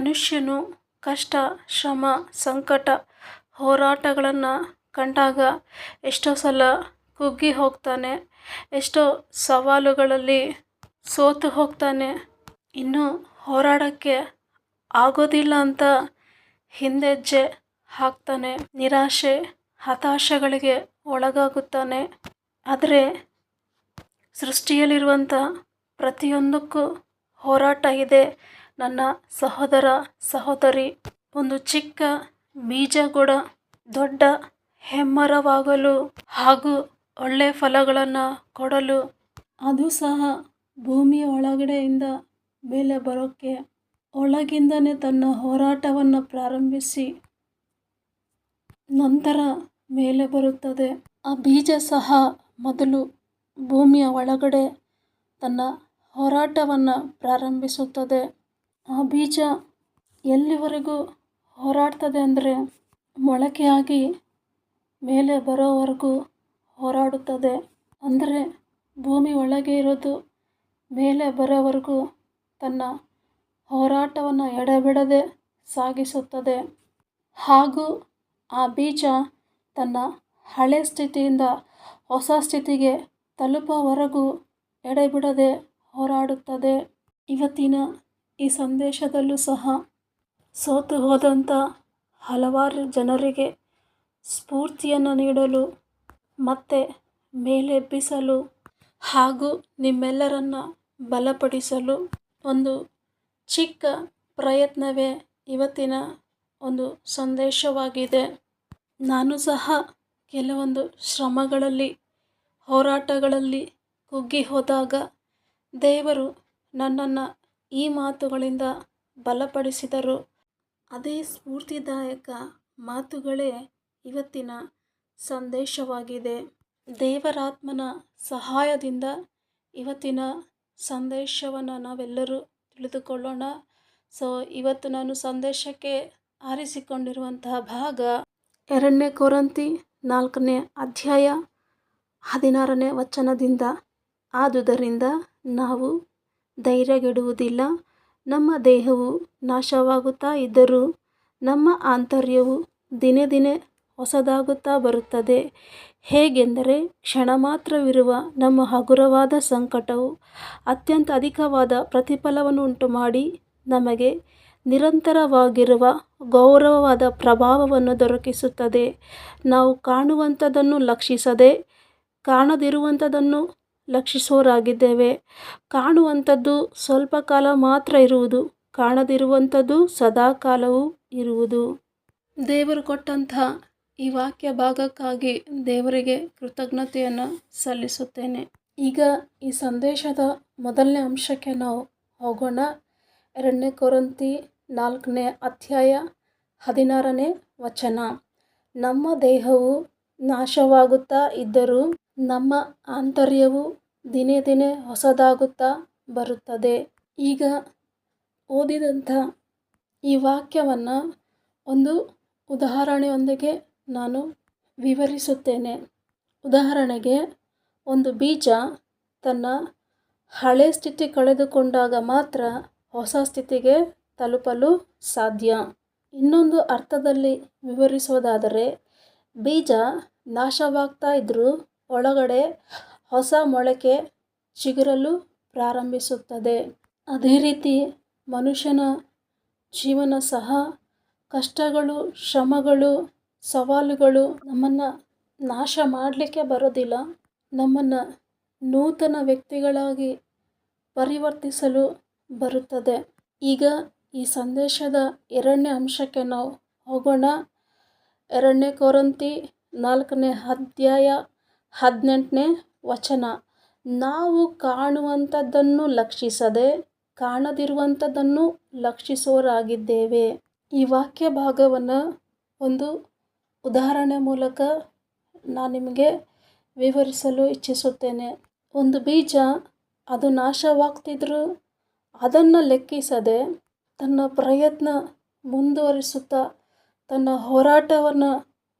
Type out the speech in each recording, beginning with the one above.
ಮನುಷ್ಯನು ಕಷ್ಟ, ಶ್ರಮ, ಸಂಕಟ, ಹೋರಾಟಗಳನ್ನು ಕಂಡಾಗ ಎಷ್ಟೋ ಸಲ ಕುಗ್ಗಿ ಹೋಗ್ತಾನೆ, ಎಷ್ಟೋ ಸವಾಲುಗಳಲ್ಲಿ ಸೋತು ಹೋಗ್ತಾನೆ. ಇನ್ನು ಹೋರಾಡೋಕ್ಕೆ ಆಗೋದಿಲ್ಲ ಅಂತ ಹಿಂದೆಜ್ಜೆ ಹಾಕ್ತಾನೆ, ನಿರಾಶೆ, ಹತಾಶೆಗಳಿಗೆ ಒಳಗಾಗುತ್ತಾನೆ. ಆದರೆ ಸೃಷ್ಟಿಯಲ್ಲಿರುವಂಥ ಪ್ರತಿಯೊಂದಕ್ಕೂ ಹೋರಾಟ ಇದೆ. ನನ್ನ ಸಹೋದರ ಸಹೋದರಿ, ಒಂದು ಚಿಕ್ಕ ಬೀಜ ದೊಡ್ಡ ಹೆಮ್ಮರವಾಗಲು ಹಾಗೂ ಒಳ್ಳೆಯ ಫಲಗಳನ್ನು ಕೊಡಲು ಅದು ಸಹ ಭೂಮಿಯ ಒಳಗಡೆಯಿಂದ ಮೇಲೆ ಬರೋಕ್ಕೆ ಒಳಗಿಂದನೇ ತನ್ನ ಹೋರಾಟವನ್ನು ಪ್ರಾರಂಭಿಸಿ ನಂತರ ಮೇಲೆ ಬರುತ್ತದೆ. ಆ ಬೀಜ ಸಹ ಮೊದಲು ಭೂಮಿಯ ಒಳಗಡೆ ತನ್ನ ಹೋರಾಟವನ್ನು ಪ್ರಾರಂಭಿಸುತ್ತದೆ. ಆ ಬೀಜ ಎಲ್ಲಿವರೆಗೂ ಹೋರಾಡ್ತದೆ ಅಂದರೆ ಮೊಳಕೆಯಾಗಿ ಮೇಲೆ ಬರೋವರೆಗೂ ಹೋರಾಡುತ್ತದೆ. ಅಂದರೆ ಭೂಮಿ ಒಳಗೆ ಇರೋದು ಮೇಲೆ ಬರೋವರೆಗೂ ತನ್ನ ಹೋರಾಟವನ್ನು ಎಡೆಬಿಡದೆ ಸಾಗಿಸುತ್ತದೆ. ಹಾಗೂ ಆ ಬೀಜ ತನ್ನ ಹಳೆ ಸ್ಥಿತಿಯಿಂದ ಹೊಸ ಸ್ಥಿತಿಗೆ ತಲುಪೋವರೆಗೂ ಎಡೆಬಿಡದೆ ಹೋರಾಡುತ್ತದೆ. ಇವತ್ತಿನ ಈ ಸಂದೇಶದಲ್ಲೂ ಸಹ ಸೋತು ಹೋದಂಥ ಹಲವಾರು ಜನರಿಗೆ ಸ್ಫೂರ್ತಿಯನ್ನು ನೀಡಲು, ಮತ್ತೆ ಮೇಲೆಬ್ಬಿಸಲು ಹಾಗೂ ನಿಮ್ಮೆಲ್ಲರನ್ನ ಬಲಪಡಿಸಲು ಒಂದು ಚಿಕ್ಕ ಪ್ರಯತ್ನವೇ ಇವತ್ತಿನ ಒಂದು ಸಂದೇಶವಾಗಿದೆ. ನಾನು ಸಹ ಕೆಲವೊಂದು ಶ್ರಮಗಳಲ್ಲಿ, ಹೋರಾಟಗಳಲ್ಲಿ ಕುಗ್ಗಿ ಹೋದಾಗ ದೇವರು ನನ್ನನ್ನು ಈ ಮಾತುಗಳಿಂದ ಬಲಪಡಿಸಿದರು. ಅದೇ ಸ್ಫೂರ್ತಿದಾಯಕ ಮಾತುಗಳೇ ಇವತ್ತಿನ ಸಂದೇಶವಾಗಿದೆ. ದೇವರಾತ್ಮನ ಸಹಾಯದಿಂದ ಇವತ್ತಿನ ಸಂದೇಶವನ್ನು ನಾವೆಲ್ಲರೂ ತಿಳಿದುಕೊಳ್ಳೋಣ. ಸೊ, ಇವತ್ತು ನಾನು ಸಂದೇಶಕ್ಕೆ ಆರಿಸಿಕೊಂಡಿರುವಂತಹ ಭಾಗ ಎರಡನೇ ಕೊರಂತಿ ನಾಲ್ಕನೇ ಅಧ್ಯಾಯ ಹದಿನಾರನೇ ವಚನದಿಂದ ಆದುದರಿಂದ ನಾವು ಧೈರ್ಯಗೆಡುವುದಿಲ್ಲ. ನಮ್ಮ ದೇಹವು ನಾಶವಾಗುತ್ತಾ ಇದ್ದರೂ ನಮ್ಮ ಆಂತರ್ಯವು ದಿನೇ ದಿನೇ ಹೊಸದಾಗುತ್ತಾ ಬರುತ್ತದೆ. ಹೇಗೆಂದರೆ ಕ್ಷಣ ಮಾತ್ರವಿರುವ ನಮ್ಮ ಹಗುರವಾದ ಸಂಕಟವು ಅತ್ಯಂತ ಅಧಿಕವಾದ ಪ್ರತಿಫಲವನ್ನು ಉಂಟುಮಾಡಿ ನಮಗೆ ನಿರಂತರವಾಗಿರುವ ಗೌರವವಾದ ಪ್ರಭಾವವನ್ನು ದೊರಕಿಸುತ್ತದೆ. ನಾವು ಕಾಣುವಂಥದ್ದನ್ನು ಲಕ್ಷಿಸದೆ ಕಾಣದಿರುವಂಥದ್ದನ್ನು ಲಕ್ಷಿಸೋರಾಗಿದ್ದೇವೆ. ಕಾಣುವಂಥದ್ದು ಸ್ವಲ್ಪ ಕಾಲ ಮಾತ್ರ ಇರುವುದು, ಕಾಣದಿರುವಂಥದ್ದು ಸದಾಕಾಲವೂ ಇರುವುದು. ದೇವರು ಕೊಟ್ಟಂತಹ ಈ ವಾಕ್ಯ ಭಾಗಕ್ಕಾಗಿ ದೇವರಿಗೆ ಕೃತಜ್ಞತೆಯನ್ನು ಸಲ್ಲಿಸುತ್ತೇನೆ. ಈಗ ಈ ಸಂದೇಶದ ಮೊದಲನೇ ಅಂಶಕ್ಕೆ ನಾವು ಹೋಗೋಣ. ಎರಡನೇ ಕೊರಂತಿ ನಾಲ್ಕನೇ ಅಧ್ಯಾಯ ಹದಿನಾರನೇ ವಚನ. ನಮ್ಮ ದೇಹವು ನಾಶವಾಗುತ್ತಾ ಇದ್ದರೂ ನಮ್ಮ ಆಂತರ್ಯವು ದಿನೇ ದಿನೇ ಹೊಸದಾಗುತ್ತಾ ಬರುತ್ತದೆ. ಈಗ ಓದಿದಂಥ ಈ ವಾಕ್ಯವನ್ನು ಒಂದು ಉದಾಹರಣೆಯೊಂದಿಗೆ ನಾನು ವಿವರಿಸುತ್ತೇನೆ. ಉದಾಹರಣೆಗೆ, ಒಂದು ಬೀಜ ತನ್ನ ಹಳೆ ಸ್ಥಿತಿ ಕಳೆದುಕೊಂಡಾಗ ಮಾತ್ರ ಹೊಸ ಸ್ಥಿತಿಗೆ ತಲುಪಲು ಸಾಧ್ಯ. ಇನ್ನೊಂದು ಅರ್ಥದಲ್ಲಿ ವಿವರಿಸೋದಾದರೆ ಬೀಜ ನಾಶವಾಗ್ತಾ ಇದ್ದರೂ ಒಳಗಡೆ ಹೊಸ ಮೊಳಕೆ ಚಿಗುರಲು ಪ್ರಾರಂಭಿಸುತ್ತದೆ. ಅದೇ ರೀತಿ ಮನುಷ್ಯನ ಜೀವನ ಸಹ ಕಷ್ಟಗಳು, ಶ್ರಮಗಳು, ಸವಾಲುಗಳು ನಮ್ಮನ್ನು ನಾಶ ಮಾಡಲಿಕ್ಕೆ ಬರೋದಿಲ್ಲ. ನಮ್ಮನ್ನು ನೂತನ ವ್ಯಕ್ತಿಗಳಾಗಿ ಪರಿವರ್ತಿಸಲು ಬರುತ್ತದೆ. ಈಗ ಈ ಸಂದೇಶದ ಎರಡನೇ ಅಂಶಕ್ಕೆ ನಾವು ಹೋಗೋಣ. ಎರಡನೇ ಕೋರಂತಿ ನಾಲ್ಕನೇ ಅಧ್ಯಾಯ ಹದಿನೆಂಟನೇ ವಚನ. ನಾವು ಕಾಣುವಂಥದ್ದನ್ನು ಲಕ್ಷಿಸದೆ ಕಾಣದಿರುವಂಥದ್ದನ್ನು ಲಕ್ಷಿಸೋರಾಗಿದ್ದೇವೆ. ಈ ವಾಕ್ಯ ಭಾಗವನ್ನು ಒಂದು ಉದಾಹರಣೆ ಮೂಲಕ ನಾನು ನಿಮಗೆ ವಿವರಿಸಲು ಇಚ್ಛಿಸುತ್ತೇನೆ. ಒಂದು ಬೀಜ ಅದು ನಾಶವಾಗ್ತಿದ್ರೂ ಅದನ್ನು ಲೆಕ್ಕಿಸದೆ ತನ್ನ ಪ್ರಯತ್ನ ಮುಂದುವರಿಸುತ್ತಾ, ತನ್ನ ಹೋರಾಟವನ್ನು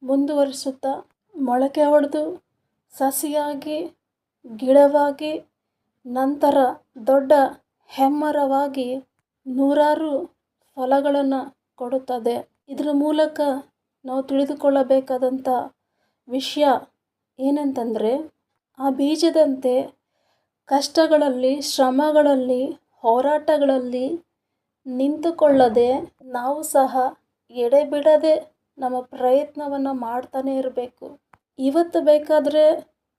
ಮುಂದುವರಿಸುತ್ತಾ ಮೊಳಕೆ ಹೊಡೆದು ಸಸಿಯಾಗಿ, ಗಿಡವಾಗಿ, ನಂತರ ದೊಡ್ಡ ಹೆಮ್ಮರವಾಗಿ ನೂರಾರು ಫಲಗಳನ್ನು ಕೊಡುತ್ತದೆ. ಇದರ ಮೂಲಕ ನಾವು ತಿಳಿದುಕೊಳ್ಳಬೇಕಾದಂಥ ವಿಷಯ ಏನಂತಂದರೆ, ಆ ಬೀಜದಂತೆ ಕಷ್ಟಗಳಲ್ಲಿ, ಶ್ರಮಗಳಲ್ಲಿ, ಹೋರಾಟಗಳಲ್ಲಿ ನಿಂತುಕೊಳ್ಳದೆ ನಾವು ಸಹ ಎಡೆಬಿಡದೆ ನಮ್ಮ ಪ್ರಯತ್ನವನ್ನು ಮಾಡ್ತಾನೇ ಇರಬೇಕು. ಇವತ್ತು ಬೇಕಾದರೆ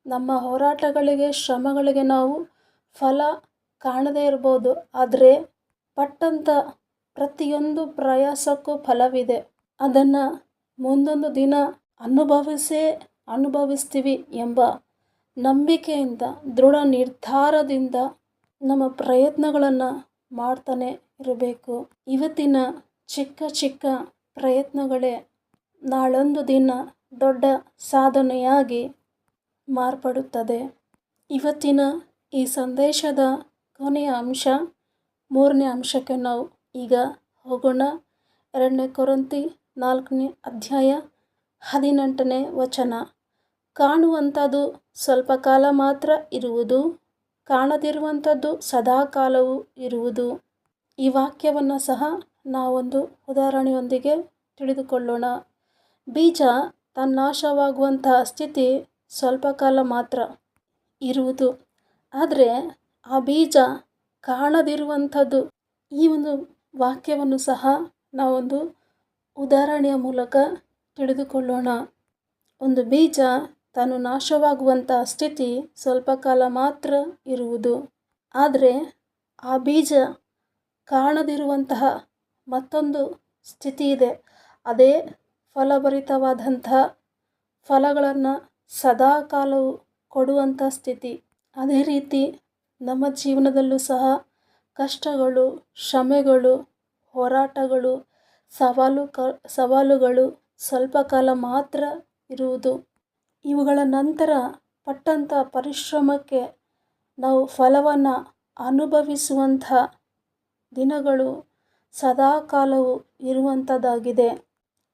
ನಮ್ಮ ಹೋರಾಟಗಳಿಗೆ, ಶ್ರಮಗಳಿಗೆ ನಾವು ಫಲ ಕಾಣದೇ ಇರ್ಬೋದು. ಆದರೆ ಪಟ್ಟಂಥ ಪ್ರತಿಯೊಂದು ಪ್ರಯಾಸಕ್ಕೂ ಫಲವಿದೆ. ಅದನ್ನು ಮುಂದೊಂದು ದಿನ ಅನುಭವಿಸೇ ಅನುಭವಿಸ್ತೀವಿ ಎಂಬ ನಂಬಿಕೆಯಿಂದ, ದೃಢ ನಿರ್ಧಾರದಿಂದ ನಮ್ಮ ಪ್ರಯತ್ನಗಳನ್ನು ಮಾಡ್ತಾನೆ ಇರಬೇಕು. ಇವತ್ತಿನ ಚಿಕ್ಕ ಚಿಕ್ಕ ಪ್ರಯತ್ನಗಳೇ ನಾಳೊಂದು ದಿನ ದೊಡ್ಡ ಸಾಧನೆಯಾಗಿ ಮಾರ್ಪಡುತ್ತದೆ. ಇವತ್ತಿನ ಈ ಸಂದೇಶದ ಕೊನೆಯ ಅಂಶ, ಮೂರನೇ ಅಂಶಕ್ಕೆ ನಾವು ಈಗ ಹೋಗೋಣ. ಎರಡನೇ ಕೊರಂತಿ ನಾಲ್ಕನೇ ಅಧ್ಯಾಯ ಹದಿನೆಂಟನೇ ವಚನ. ಕಾಣುವಂಥದ್ದು ಸ್ವಲ್ಪ ಕಾಲ ಮಾತ್ರ ಇರುವುದು, ಕಾಣದಿರುವಂಥದ್ದು ಸದಾಕಾಲವೂ ಇರುವುದು. ಈ ವಾಕ್ಯವನ್ನು ಸಹ ನಾವೊಂದು ಉದಾಹರಣೆಯೊಂದಿಗೆ ತಿಳಿದುಕೊಳ್ಳೋಣ. ಬೀಜ ತನ್ನಾಶವಾಗುವಂತಹ ಸ್ಥಿತಿ ಸ್ವಲ್ಪ ಕಾಲ ಮಾತ್ರ ಇರುವುದು. ಆದರೆ ಆ ಬೀಜ ಕಾಣದಿರುವಂಥದ್ದು ಈ ಒಂದು ವಾಕ್ಯವನ್ನು ಸಹ ನಾವೊಂದು ಉದಾಹರಣೆಯ ಮೂಲಕ ತಿಳಿದುಕೊಳ್ಳೋಣ. ಒಂದು ಬೀಜ ತಾನು ನಾಶವಾಗುವಂಥ ಸ್ಥಿತಿ ಸ್ವಲ್ಪ ಕಾಲ ಮಾತ್ರ ಇರುವುದು. ಆದರೆ ಆ ಬೀಜ ಕಾಣದಿರುವಂತಹ ಮತ್ತೊಂದು ಸ್ಥಿತಿ ಇದೆ. ಅದೇ ಫಲಭರಿತವಾದಂಥ ಫಲಗಳನ್ನು ಸದಾ ಕಾಲವು ಕೊಡುವಂಥ ಸ್ಥಿತಿ. ಅದೇ ರೀತಿ ನಮ್ಮ ಜೀವನದಲ್ಲೂ ಸಹ ಕಷ್ಟಗಳು ಶ್ರಮೆಗಳು ಹೋರಾಟಗಳು, ಸವಾಲು ಕ, ಸವಾಲುಗಳು ಸ್ವಲ್ಪ ಕಾಲ ಮಾತ್ರ ಇರುವುದು. ಇವುಗಳ ನಂತರ ಪಟ್ಟಂಥ ಪರಿಶ್ರಮಕ್ಕೆ ನಾವು ಫಲವನ್ನು ಅನುಭವಿಸುವಂಥ ದಿನಗಳು ಸದಾ ಕಾಲವು ಇರುವಂಥದ್ದಾಗಿದೆ.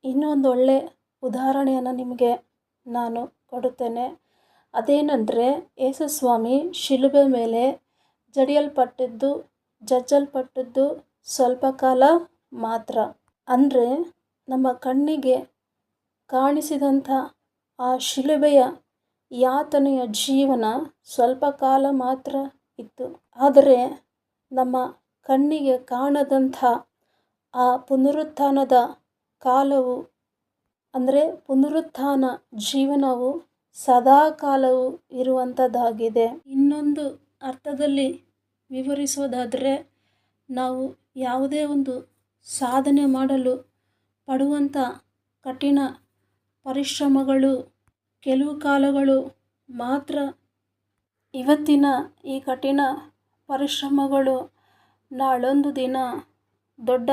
ಇನ್ನೊಂದು ಒಳ್ಳೆ ಉದಾಹರಣೆಯನ್ನು ನಿಮಗೆ ನಾನು ಕೊಡುತ್ತೇನೆ. ಅದೇನೆಂದರೆ, ಯೇಸುಸ್ವಾಮಿ ಶಿಲುಬೆ ಮೇಲೆ ಜಡಿಯಲ್ಪಟ್ಟಿದ್ದು, ಜಜ್ಜಲ್ಪಟ್ಟಿದ್ದು ಸ್ವಲ್ಪ ಕಾಲ ಮಾತ್ರ. ಅಂದರೆ, ನಮ್ಮ ಕಣ್ಣಿಗೆ ಕಾಣಿಸಿದಂಥ ಆ ಶಿಲುಬೆಯ ಯಾತನೆಯ ಜೀವನ ಸ್ವಲ್ಪ ಕಾಲ ಮಾತ್ರ ಇತ್ತು. ಆದರೆ, ನಮ್ಮ ಕಣ್ಣಿಗೆ ಕಾಣದಂಥ ಆ ಪುನರುತ್ಥಾನದ ಕಾಲವು ಅಂದರೆ ಪುನರುತ್ಥಾನ ಜೀವನವು ಸದಾ ಕಾಲವು ಇರುವಂಥದ್ದಾಗಿದೆ ಇನ್ನೊಂದು ಅರ್ಥದಲ್ಲಿ ವಿವರಿಸೋದಾದರೆ ನಾವು ಯಾವುದೇ ಒಂದು ಸಾಧನೆ ಮಾಡಲು ಪಡುವಂಥ ಕಠಿಣ ಪರಿಶ್ರಮಗಳು, ಕೆಲವು ಕಾಲಗಳು ಮಾತ್ರ ಇವತ್ತಿನ ಈ ಕಠಿಣ ಪರಿಶ್ರಮಗಳು ನಾಳೊಂದು ದಿನ ದೊಡ್ಡ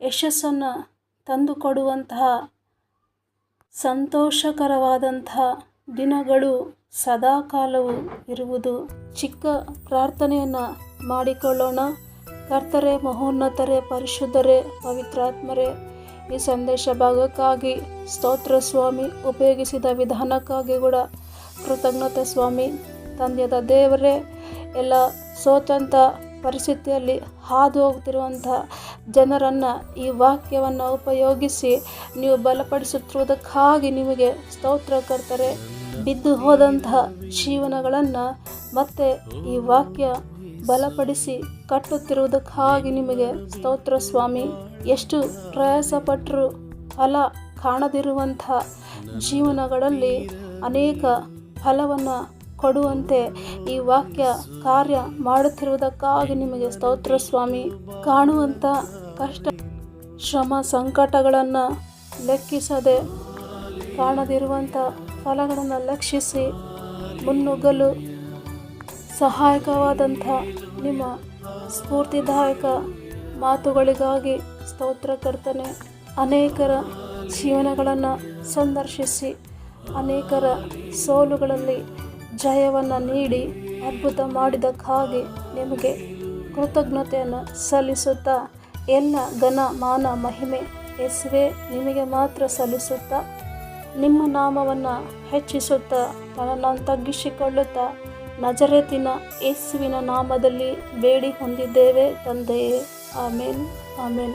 ಯಶಸ್ಸನ್ನು ತಂದುಕೊಡುವಂತಹ ಸಂತೋಷಕರವಾದಂತಹ ದಿನಗಳು ಸದಾ ಕಾಲವು ಇರುವುದು. ಚಿಕ್ಕ ಪ್ರಾರ್ಥನೆಯನ್ನು ಮಾಡಿಕೊಳ್ಳೋಣ. ಕರ್ತರೆ, ಮಹೋನ್ನತರೇ, ಪರಿಶುದ್ಧರೇ, ಪವಿತ್ರಾತ್ಮರೇ, ಈ ಸಂದೇಶ ಭಾಗಕ್ಕಾಗಿ ಸ್ತೋತ್ರ ಸ್ವಾಮಿ. ಉಪಯೋಗಿಸಿದ ವಿಧಾನಕ್ಕಾಗಿ ಕೂಡ ಕೃತಜ್ಞತೆ ಸ್ವಾಮಿ. ತಂದೆಯದ ದೇವರೇ, ಎಲ್ಲ ಸೋತಂಥ ಪರಿಸ್ಥಿತಿಯಲ್ಲಿ ಹಾದು ಹೋಗ್ತಿರುವಂಥ ಜನರನ್ನು ಈ ವಾಕ್ಯವನ್ನು ಉಪಯೋಗಿಸಿ ನೀವು ಬಲಪಡಿಸುತ್ತಿರುವುದಕ್ಕಾಗಿ ನಿಮಗೆ ಸ್ತೋತ್ರ ಕರ್ತಾರೆ. ಬಿದ್ದು ಹೋದಂತಹ ಜೀವನಗಳನ್ನು ಮತ್ತೆ ಈ ವಾಕ್ಯ ಬಲಪಡಿಸಿ ಕಟ್ಟುತ್ತಿರುವುದಕ್ಕಾಗಿ ನಿಮಗೆ ಸ್ತೋತ್ರ ಸ್ವಾಮಿ. ಎಷ್ಟು ಪ್ರಯಾಸಪಟ್ಟರು ಫಲ ಕಾಣದಿರುವಂಥ ಜೀವನಗಳಲ್ಲಿ ಅನೇಕ ಫಲವನ್ನು ಕೊಡುವಂತೆ ಈ ವಾಕ್ಯ ಕಾರ್ಯ ಮಾಡುತ್ತಿರುವುದಕ್ಕಾಗಿ ನಿಮಗೆ ಸ್ತೋತ್ರ ಸ್ವಾಮಿ. ಕಾಣುವಂಥ ಕಷ್ಟ, ಶ್ರಮ, ಸಂಕಟಗಳನ್ನು ಲೆಕ್ಕಿಸದೆ ಕಾಣದಿರುವಂಥ ಫಲಗಳನ್ನು ಲಕ್ಷಿಸಿ ಮುನ್ನುಗ್ಗಲು ಸಹಾಯಕವಾದಂಥ ನಿಮ್ಮ ಸ್ಫೂರ್ತಿದಾಯಕ ಮಾತುಗಳಿಗಾಗಿ ಸ್ತೋತ್ರ ಕರ್ತನೆ. ಅನೇಕರ ಜೀವನಗಳನ್ನು ಸಂದರ್ಶಿಸಿ, ಅನೇಕರ ಸೋಲುಗಳಲ್ಲಿ ಜಯವನ್ನು ನೀಡಿ ಅದ್ಭುತ ಮಾಡಿದಕ್ಕಾಗಿ ನಿಮಗೆ ಕೃತಜ್ಞತೆಯನ್ನು ಸಲ್ಲಿಸುತ್ತಾ, ಎಲ್ಲ ಘನ ಮಾನ ಮಹಿಮೆ ಎಸ್ವೇ ನಿಮಗೆ ಮಾತ್ರ ಸಲ್ಲಿಸುತ್ತಾ, ನಿಮ್ಮ ನಾಮವನ್ನು ಹೆಚ್ಚಿಸುತ್ತಾ ನನ್ನನ್ನು ತಗ್ಗಿಸಿಕೊಳ್ಳುತ್ತಾ, ನಜರೇತಿನ ಯೇಸುವಿನ ನಾಮದಲ್ಲಿ ಬೇಡಿ ಹೊಂದಿದ್ದೇವೆ ತಂದೆಯೇ. ಆಮೇನ್. ಆಮೇನ್.